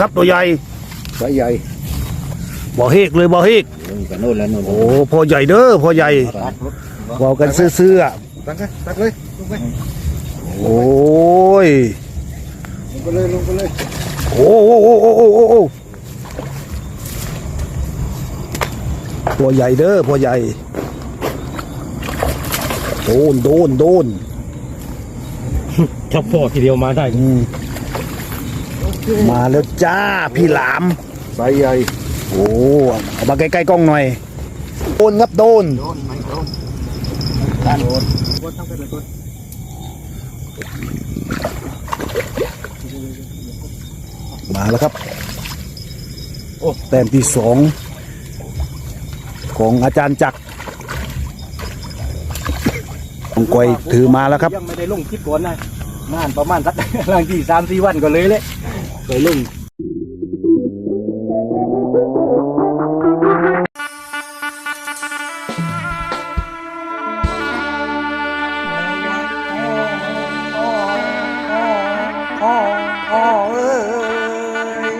ครับตัวใหญ่สายใหญ่บ่อเฮกเลยบ่อเฮกลงกันโน่นแล้วโน่นโอ้พอใหญ่เด้อพอใหญ่ตักรถบอกกันซื่อๆอะตักกันตักเลยลงไปโอ้ยลงไปเลยลงไปเลยโอ้โอ้โอ้โอ้โอ้โอ้โอ้ตัวใหญ่เด้อพอใหญ่โดนโดนโดน ถ้าพอทีเดียวมาได้ อืม มาแล้วจ้าพี่หลาม สายใหญ่โอ้เอามาใกล้ๆกล้องหน่อยโดนครับโดนโดนไหมโดนด้านโดนโดนตั้งแต่เลยโดนมาแล้วครับโอ้แต้มที่สองของอาจารย์จักรองกวยถือมาแล้วครับยังไม่ได้ลงคลิปก่อนนะนานประมาณสักหลังที่สามสี่วันก็เลยเลย เคยลง พ่อพ่อเอ้ย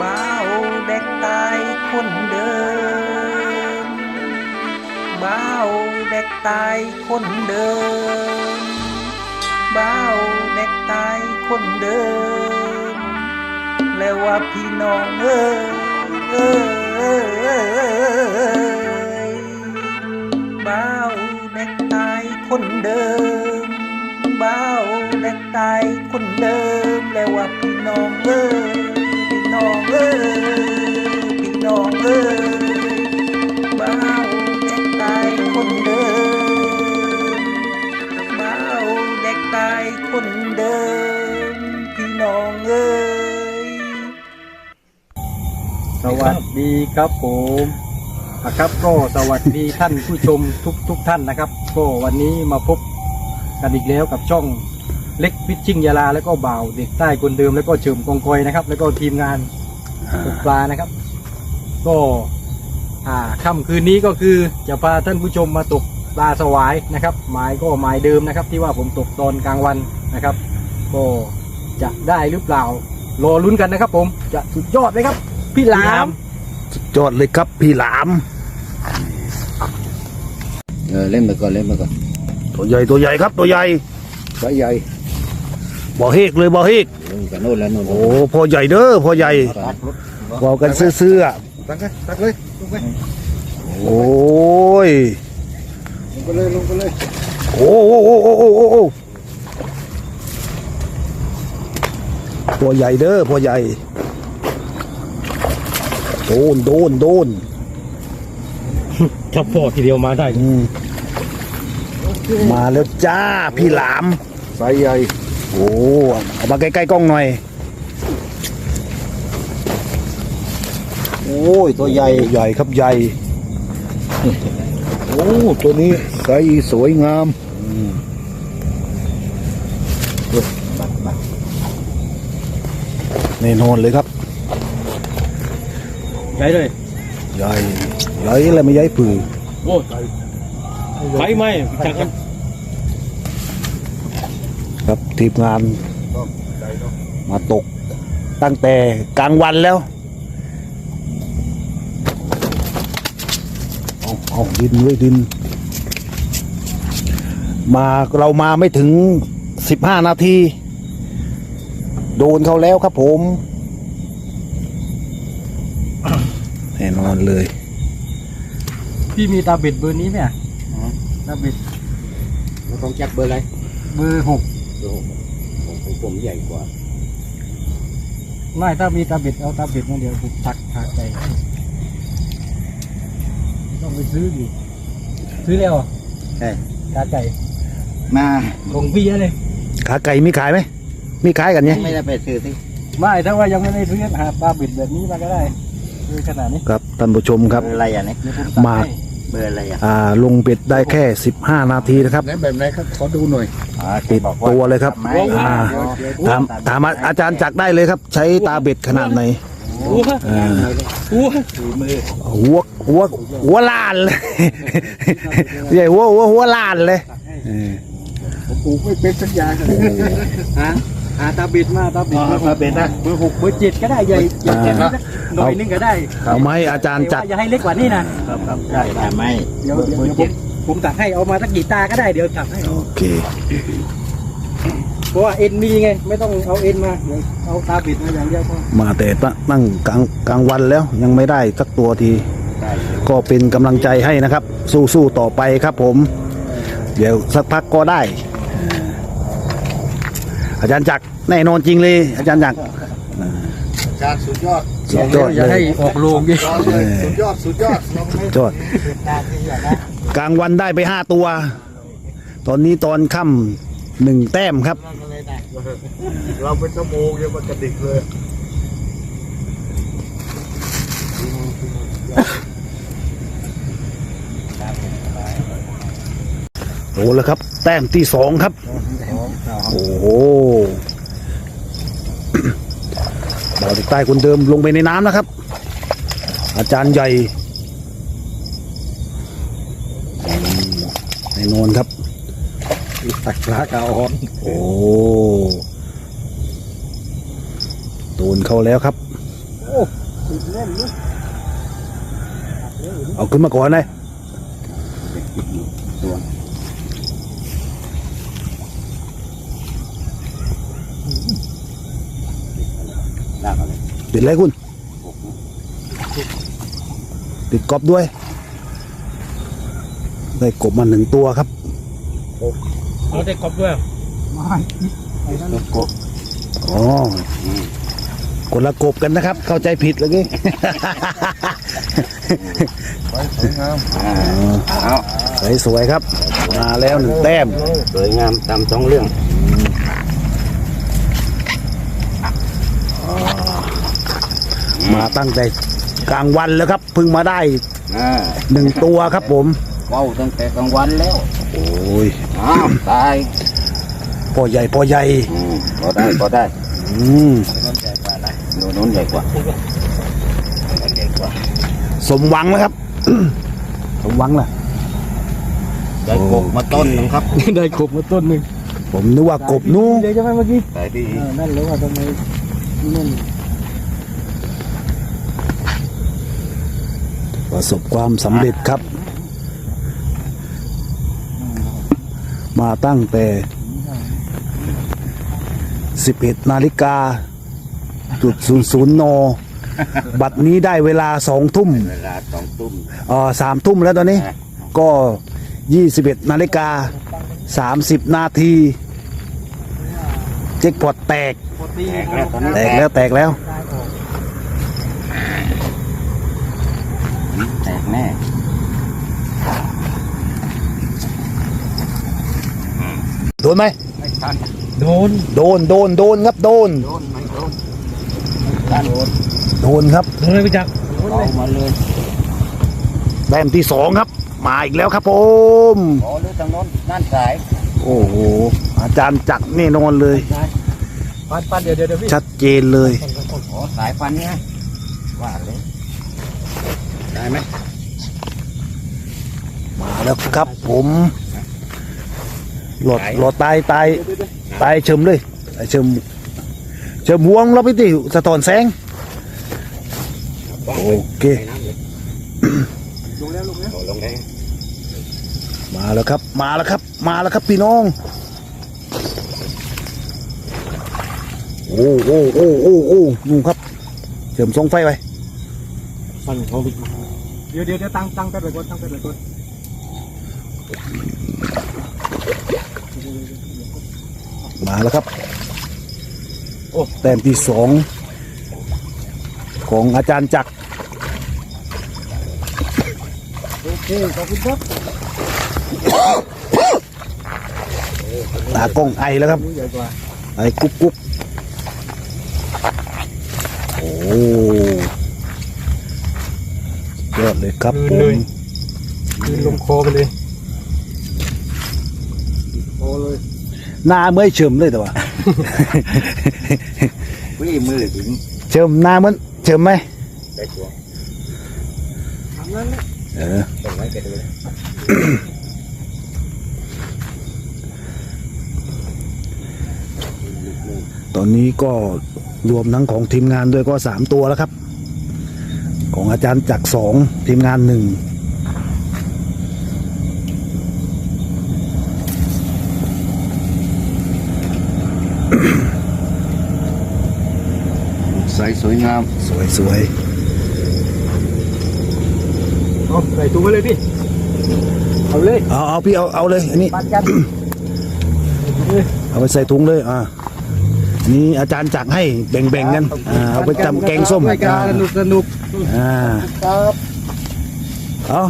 บ่าวเด็กตายคนเดิมบ่าวเด็กตายคนเดิมบ่าวเด็กตายคนเดิม น แล้วว่าพี่น้องเอ้ยเอ้ยเบาวเด็กตายคนเดิมบ้าวเด็กตายคนเดิมแล้วว่าพี่น้องเอ้ยพี่น้องเอ้ย ดีครับผมนะครับก็สวัสดีท่านผู้ชมทุกทุกท่านนะครับ ก็วันนี้มาพบกันอีกแล้วกับช่องเล็กฟิชชิ่งยาลาแล้วก็บ่าวเด็กใต้คนเดิมแล้วก็เฉิมกองกอยนะครับ แล้วก็ทีมงานตกปลานะครับ ก็อ่าค่ำคืนนี้ก็คือจะพาท่านผู้ชมมาตกปลาสวายนะครับ หมายก็หมายเดิมนะครับ ที่ว่าผมตกตอนกลางวันนะครับ ก็จะได้หรือเปล่ารอลุ้นกันนะครับ ผมจะสุดยอดไหมครับ พี่หลามสุด ยอดเลยครับพี่หลาม เออเล่นไปก่อนเล่นไปก่อนตัวใหญ่ตัวใหญ่ครับตัวใหญ่สายใหญ่บ่อเฮกเลยบ่อเฮกลงกันโน่นแล้วโน่นโอ้พอใหญ่เด้อพอใหญ่ตักรถบอกกันซื่อๆอะตักกันตักเลยลงไปโอ้ยลงไปเลยลงไปเลยโอ้โอ้โอ้โอ้โอ้โอ้โอ้ตัวใหญ่เด้อพอใหญ่ โดนโดนโดนถ้าพอทีเดียวมาได้ อืมมาแล้วจ้าพี่หลาม สายใหญ่โอ้เอามาใกล้ๆกล้องหน่อย โอ้ย ตัวใหญ่ ใหญ่ครับใหญ่ โอ้ ตัวนี้ใสสวยงามเฮ้ยบัดบัดแน่นอนเลยครับ ใหญ่เลยใหญ่ใหญ่อะไรไม่ใหญ่ปือโอ้ไฟไหมจากกันครับทีมงานใจเนาะมาตกตั้งแต่กลางวันแล้ว เอาเอาดินเลยดิน มาเรามาไม่ถึงสิบห้านาที โดนเขาแล้วครับผม แน่น อนเลย พี่มีตาเบ็ดเบอร์นี้ไหมอะตาเบ็ดเราต้องจัดเบอร์อะไร เบอร์หกเบอร์หกของของผมใหญ่กว่าไม่ถ้ามีตาเบ็ดเอาตาเบ็ดมาเดี๋ยวผมตักขาใจต้องไปซื้ออยู่ซื้อแล้วเหรอใช่ขาไก่มาของพี่เลยขาไก่มีขายไหมมีขายกันเนี่ยไม่ได้ไปซื้อสิไม่ถ้าว่ายังไม่ได้ซื้อหาปลาเบ็ดแบบนี้มาก็ได้คือ ขนาดนี้ครับท่านผู้ชมครับเบอร์อะไรอะเนี่ยเดี๋ยวผมตักมาให้เบอร์อะไรอะอ่าลงเบ็ดได้แค่ 15 นาทีนะครับ ไหนแบบไหนครับขอดูหน่อยติดตัวเลยครับไม่อ่า ถามถามอาจารย์จักรได้เลยครับ ใช้ตาเบ็ดขนาดไหนโอ้โหอ่าโอ้โหหัวหัวหัวล้านเลย ใหญ่หัวหัวหัวล้านเลยเออปลูกไม่เป็นสักอย่างฮะ หาตาบิดมาตาบิดอ๋อเบอร์หตากเบ็ดนะเบอร์หกเบอร์เจ็ดก็ได้ใหญ่ใหญ่เจ็ดอ่านะหน่อยนึงก็ได้เอามาให้อาจารย์จัดแต่ว่าอย่าให้เล็กกว่านี้นะครับครับได้ได้ไหมเดี๋ยวเดี๋ยวเดี๋ยวผมผมตักให้เอามาสักกี่ตาก็ได้เดี๋ยวตักให้โอเคเพราะว่าเอ็นมีไงไม่ต้องเอาเอ็นมาเดี๋ยวเอาตาบิดมาอย่างเดียวพอมาแต่ตั้งกลางกลางวันแล้วยังไม่ได้สักตัวทีได้เลยก็เป็นกำลังใจให้นะครับ สู้ๆต่อไปครับผม เดี๋ยวสักพักก็ได้ อาจารย์จักรแน่นอนจริงเลย อาจารย์จักรจานสุดยอดสุดยอดอย่าเลให้ย ออกโรงดิยอดเลยสุดยอดสุดยอดสุดยอดกลางวันได้ไปห้าตัว ตอนนี้ตอนค่ำหนึ่งแต้มครับ เราเป็นชั่วโมงยังมากระดิกเลย โอ้แล้วครับ แต้มที่สองครับ โอ้โหบ่าวติดใต้คนเดิมลงไปในน้ำนะครับ อาจารย์ใหญ่อืมแน่นอนครับตักปลากาอ่อนโอ้โดนเข้าแล้วครับเอาขึ้นมาก่อนเลย ได้มาเลย ติดอะไรคุณ ติดกบด้วย ได้กบมาหนึ่งตัวครับเอาได้ครบด้วยรถกบอ๋ออคนละกบกันนะครับ เข้าใจผิดเลยนี่สวยงามเอาสวยสวยๆครับ มาแล้วหนึ่งแต้ม สวยงามตามสองเรื่อง มาตั้งแต่กลางวันแล้วครับเพิ่งมาได้อ่าหนึ่งตัวครับผมว้าวตั้งแต่กลางวันแล้วโอ้ยอ้าวตายพอใหญ่พอใหญ่อืมพอได้พอได้อืมโน่นโน้นใหญ่กว่าสมหวังแล้วครับ สมหวังล่ะ ได้กบมาต้นหนึงครับได้ครบมาต้นหนึ่งผมนึกว่ากบนู้เดี๋ยวจะไปเมื่อกี้ได้ดีเออนั่นเลยว่าทำไมนั่น ประสบความสำเร็จครับ มาตั้งแต่ 11 นาฬิกาจุดศูนย์ศูนย์น บัดนี้ได้เวลาสองทุ่มเวลาสองตุ้มเอ่อสามทุ่มแล้วตอนนี้ ก็ยี่สิบเอ็ดนาฬิกาสามสิบนาที เจ็คพอตแตก แตกแล้วตอนนี้แตกแล้วแตกแล้ว แต กแน่โดนไหมไม่ทันโดนโดนโดนโดนครับโดนโดนไม่โดนด้านโดนโดนครับโดนเลยพี่จักรเอามาเลยแต้มที่สองครับ มาอีกแล้วครับผมขอหรือทางโน้นด้านสาย โอ้โหอาจารย์จักรแน่นอนเลยปันปันเดี๋ยวเดี๋ยวเดี๋ยวพี่ชัดเจนเลย ขอสายพันธุ์ไงว่าเลย ได้ไหมมาแล้วครับผมหลอดหลอดตายตายตายเชิมเลยตายเชิมเชิมห่วงเราไปติสะท้อนแสงโอเคลงแล้วลงแล้วโอ้ลงได้มาแล้วครับ มาแล้วครับ มาแล้วครับพี่น้องโอ้โอ้โอ้โอ้โอ้นู่นครับเสริมทรงไฟไปปันเขาบิด เดี๋ยวเดี๋ยวเดี๋ยวตั้งตั้งแป๊บไปก่อนตั้งแป๊บไปก่อนมาแล้วครับ โอ้แต้มที่สองของอาจารย์จักรโอเคขอบคุณครับตากล้องไอแล้วครับนี่ใหญ่กว่าไอกุ๊กกุ๊กโอ้ ยอดเลยครับผมคืนลงคอไปเลยคอเลยหน้าเมื่อยเฉิมเลยแต่ว่า วิ่มือถึงเฉิมหน้าเหมันเฉิมไหมได้ตัวทำนั้นแหละเออส่งไว้แกดูเลยตอนนี้ก็รวมทั้งของทีมงานด้วยก็สามตัวแล้วครับ ของอาจารย์จักรสองทีมงานหนึ่งใสสวยงาม สวยสวยเอาใส่ถุงไปเลยพี่ เอาเลย เอาเอาพี่เอาเอาเลยอันนี้ ปัดกันเอาไปใส่ถุงเลยอ่าอันนี้อาจารย์จักรให้แบ่งๆกันอ่าเอาไปจำแกงส้มรายการสนุกสนุก อ่าครับเอา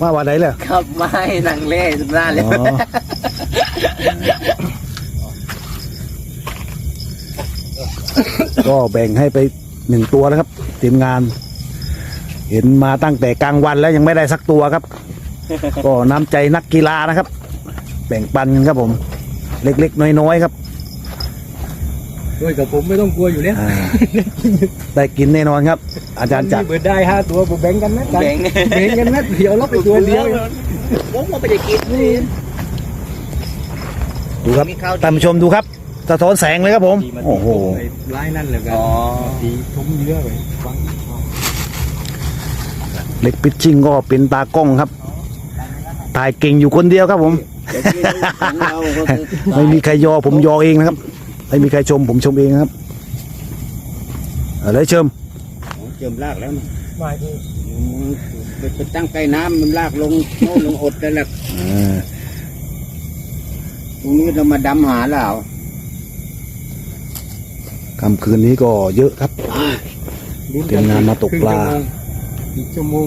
ว่าว่าไหนเลยครับไม่นั่งเล่นหน้าเลยอ๋อก็แบ่งให้ไปหนึ่งตัวนะครับทีมงาน เห็นมาตั้งแต่กลางวันแล้วยังไม่ได้สักตัวครับ ก็น้ำใจนักกีฬานะครับ แบ่งปันกันครับผม เล็กๆ น้อยๆครับ ด้วยกับผมไม่ต้องกลัวอยู่แล้วอ่าได้กินแน่นอนครับ อาจารย์จักร เบิดได้ห้าตัวผมแบ่งกันนะแบ่ง แบ่งกันนะเดี๋ยวเราไปตัวเดียว ผมก็ไม่ได้กินนี่ ดูครับมีข้าวดีท่านผู้ชมดูครับ สะท้อนแสงเลยครับผม โอ้โหไล่นั่นเลยกันอ๋อ ตีทุ่มเยอะไปฟังเล็กปิชชิ่งก็เป็นตากล้องครับ ถ่ายเก่งอยู่คนเดียวครับผมแต่ที่ของเราก็คือไม่มีใครยอผมยอเองนะครับ ไม่มีใครชมผมชมเองนะครับอะไรเชิมเจิมลากแล้วนะมาที่ไปไปตั้งใกล้น้ำมันลากลงโน่นลงอดแล้วแหละอ่าตรงนี้เรามาดำหาแล้วค่ำคืนนี้ก็เยอะครับเตรียมงานมาตกปลาอีกชั่วโมง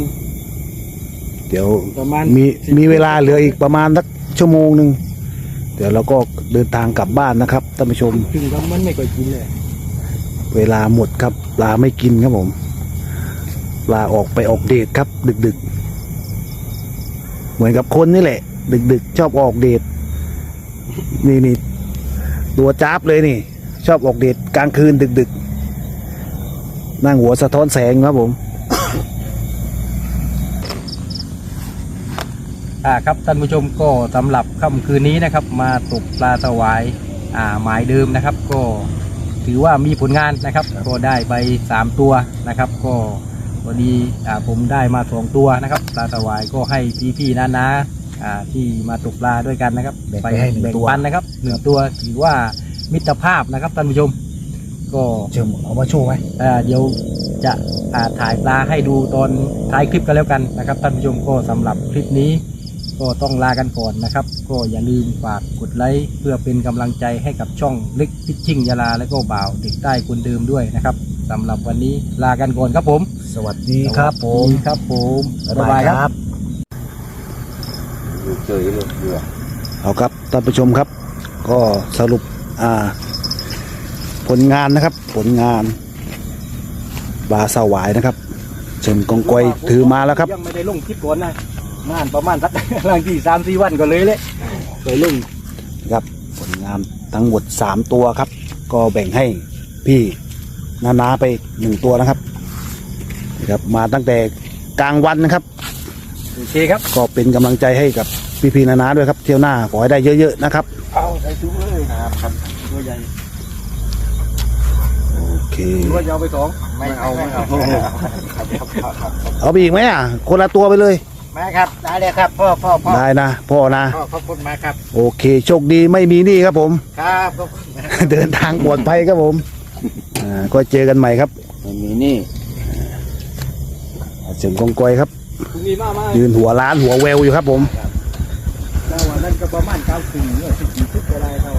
เดี๋ยวประมาณมีมีเวลาเหลืออีกประมาณสักชั่วโมงหนึ่ง เดี๋ยวเราก็เดินทางกลับบ้านนะครับท่านผู้ชม ถึงแล้วมันไม่ค่อยกินเลยเวลาหมดครับปลาไม่กินครับผมปลาออกไปออกเดทครับ ดึกดึกๆเหมือนกับคนนี่แหละดึกดึกๆ ชอบออกเดทนี่นี่ตัวจ้าบเลยนี่ ชอบออกเดทกลางคืนดึกดึกๆนั่งหัวสะท้อนแสงครับผม อ่าครับท่านผู้ชมก็สำหรับค่ำคืนนี้นะครับ มาตกปลาสวายอ่าหมายเดิมนะครับ ก็ถือว่ามีผลงานนะครับ ก็ได้ไปสามตัวนะครับ ก็พอดีอ่าผมได้มาสองตัวนะครับปลาสวายก็ให้พี่ๆน้าๆอ่าที่มาตกปลาด้วยกันนะครับแบ่งไปให้หนึ่งแบ่งตัว ปันนะครับหนึ่งตัวถือว่ามิตรภาพนะครับท่านผู้ชม ก็เชิมเอามาโชว์ไหมเอ่อเดี๋ยวจะอ่าถ่ายปลาให้ดูตอนท้ายคลิปกันแล้วกันนะครับท่านผู้ชมก็สำหรับคลิปนี้ ก็ต้องลากันก่อนนะครับ ก็อย่าลืมฝากกดไลค์เพื่อเป็นกำลังใจให้กับช่องเล็กพิชชิ่งยาลาและก็บ่าวเด็กใต้คนเดิมด้วยนะครับสำหรับวันนี้ลากันก่อนครับผม สวัสดีครับผมสวัสดีครับผมบ๊ายบายครับอยู่เฉยเลยเรือเอาครับท่านผู้ชมครับ ก็สรุปอ่า ผลงานนะครับ ผลงานบาสวายนะครับเชิมกองกอยถือมาแล้วครับยังไม่ได้ลงคลิปก่อนนะ งานประมาณสัก หลังที่สามสี่วันก็เลยเลยเคยลงครับผลงานทั้งหมดสามตัวครับ ก็แบ่งให้พี่นานาไปหนึ่งตัวนะครับนะครับ มาตั้งแต่กลางวันนะครับ โอเคครับ ก็เป็นกำลังใจให้กับพี่พีนานาด้วยครับเที่ยวหน้าขอให้ได้เยอะๆนะครับ เอาใส่ถุงเลยครับครับตัวใหญ่โอเคตัวจะเอาไปสองไม่เอาไม่เอา เอาไปอีกไหมอะ คนละตัวไปเลย มาครับได้เลยครับพ่อพ่อพ่อได้นะพ่อนะพ่อขอบคุณมากครับ โอเคโชคดีไม่มีหนี่ครับผม ครับขอบคุณมากเดินทางปลอดภัยครับผมอ่าก็เจอกันใหม่ครับไม่มีนี่เสียงกองกอยครับ พรุ่งนี้มามายืนหัวร้านหัวแววอยู่ครับผม แล้ววันนั้นก็ประมาณเก้าสี่เนี่ยสิบสี่สิบอะไรครับ